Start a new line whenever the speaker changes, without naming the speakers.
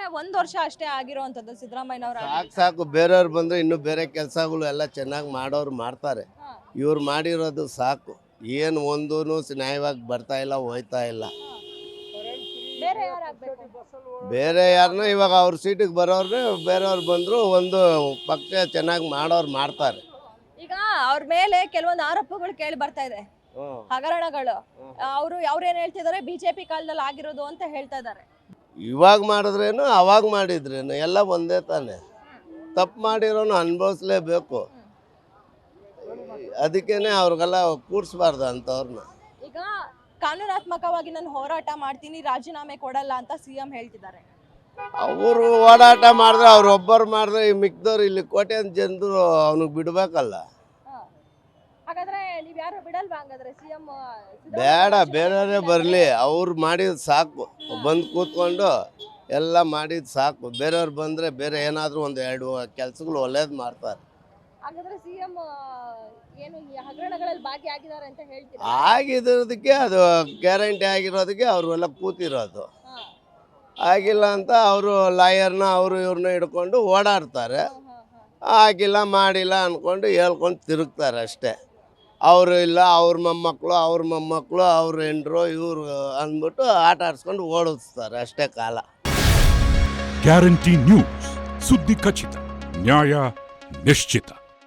ಅಂದ್ರೆ ಒಂದ್ ವರ್ಷ ಅಷ್ಟೇ ಆಗಿರುವಂತದ್ದು ಸಿದ್ದರಾಮಯ್ಯನವ್ರ
ಸಾಕು ಸಾಕು. ಬೇರೆಯವ್ರು ಬಂದ್ರೆ ಇನ್ನು ಬೇರೆ ಕೆಲಸಗಳು ಎಲ್ಲ ಚೆನ್ನಾಗಿ ಮಾಡೋರು ಮಾಡ್ತಾರೆ. ಇವ್ರು ಮಾಡಿರೋದು ಸಾಕು. ಏನು ಒಂದೂ ನ್ಯಾಯವಾಗಿ ಬರ್ತಾ ಇಲ್ಲ ಹೋಯ್ತಾ ಇಲ್ಲ.
ಬೇರೆ ಯಾರಾಗ್ಬೇಕು
ಬೇರೆ ಯಾರನ್ನ ಇವಾಗ ಅವ್ರ ಸೀಟಿಗೆ ಬರೋರ್ನೇ ಬೇರೆಯವ್ರು ಬಂದ್ರು ಒಂದು ಪಕ್ಷ ಚೆನ್ನಾಗಿ ಮಾಡೋರು ಮಾಡ್ತಾರೆ.
ಈಗ ಅವ್ರ ಮೇಲೆ ಕೆಲವೊಂದು ಆರೋಪಗಳು ಕೇಳಿ ಬರ್ತಾ ಇದೆ. ಹಗರಣಗಳು. ಅವರು ಅವ್ರೇನ್ ಹೇಳ್ತಿದಾರೆ? ಬಿಜೆಪಿ ಕಾಲದಲ್ಲಿ ಆಗಿರೋದು ಅಂತ ಹೇಳ್ತಾ ಇದಾರೆ.
ಇವಾಗ ಮಾಡಿದ್ರೇನು ಅವಾಗ ಮಾಡಿದ್ರೇನು ಎಲ್ಲ ಒಂದೇ ತಾನೆ. ತಪ್ಪು ಮಾಡಿರೋನು ಅನುಭವಿಸ್ಲೇಬೇಕು. ಅದಕ್ಕೇನೆ ಅವ್ರಿಗೆಲ್ಲ ಕೂರಿಸ್ಬಾರ್ದು ಅಂತವ್ರನ್ನ
ಈಗ ಕಾನೂನಾತ್ಮಕವಾಗಿ ನಾನು ಹೋರಾಟ ಮಾಡ್ತೀನಿ ರಾಜೀನಾಮೆ ಕೊಡಲ್ಲ ಅಂತ ಸಿಎಂ ಹೇಳ್ತಿದ್ದಾರೆ.
ಅವರು ಓಡಾಟ ಮಾಡಿದ್ರೆ ಅವ್ರು ಒಬ್ಬರು ಮಾಡಿದ್ರೆ ಈ ಮಿಕ್ದವ್ರು ಇಲ್ಲಿ ಕೋಟೆ ಜನರು ಅವ್ನಿಗೆ ಬಿಡ್ಬೇಕಲ್ಲ.
ಹಾಗಾದ್ರೆ ನೀವ್ ಯಾರು ಬಿಡಲ್ವಾ ಹಂಗಾದ್ರೆ ಸಿಎಂ
ಬೇಡ ಬೇರೆಯವರೇ ಬರಲಿ ಅವ್ರು ಮಾಡಿದ್ ಸಾಕು. ಬಂದು ಕೂತ್ಕೊಂಡು ಎಲ್ಲ ಮಾಡಿದ್ ಸಾಕು. ಬೇರೆಯವ್ರು ಬಂದರೆ ಬೇರೆ ಏನಾದರೂ ಒಂದು ಎರಡು ಕೆಲಸಗಳು ಒಳ್ಳೇದು ಮಾಡ್ತಾರೆ.
ಹಾಗಾದ್ರೆ ಸಿಎಂ ಏನು ಈ ಹಗರಣಗಳಲ್ಲಿ ಭಾಗಿಯಾಗಿದ್ದಾರೆ ಅಂತ ಹೇಳ್ತೀರಾ?
ಆಗಿರೋದಕ್ಕೆ ಅದು ಗ್ಯಾರಂಟಿ ಆಗಿರೋದಕ್ಕೆ ಅವರೆಲ್ಲ ಕೂತಿರೋದು.
ಹಾ.
ಆಗಿಲ್ಲ ಅಂತ ಅವರು ಲಾಯರ್ನ ಅವರು ಇವ್ರನ್ನ ಹಿಡ್ಕೊಂಡು ಓಡಾಡ್ತಾರೆ.
ಹಾ, ಹಾ, ಹಾ.
ಆಗಿಲ್ಲ ಮಾಡಿಲ್ಲ ಅಂದ್ಕೊಂಡು ಹೇಳ್ಕೊಂಡು ತಿರುಗ್ತಾರೆ ಅಷ್ಟೇ. ಅವರು ಇಲ್ಲ, ಅವ್ರ ಮೊಮ್ಮಕ್ಕಳು ಅವ್ರ ಮೊಮ್ಮಕ್ಕಳು ಅವ್ರ ಹೆಂಡ್ರು, ಇವರು ಅಂದ್ಬಿಟ್ಟು ಆಟ ಆಡಿಸ್ಕೊಂಡು ಓಡಿಸ್ತಾರೆ ಅಷ್ಟೇ ಕಾಲ.
ಗ್ಯಾರಂಟಿ ನ್ಯೂಸ್, ಸುದ್ದಿ ಖಚಿತ, ನ್ಯಾಯ ನಿಶ್ಚಿತ.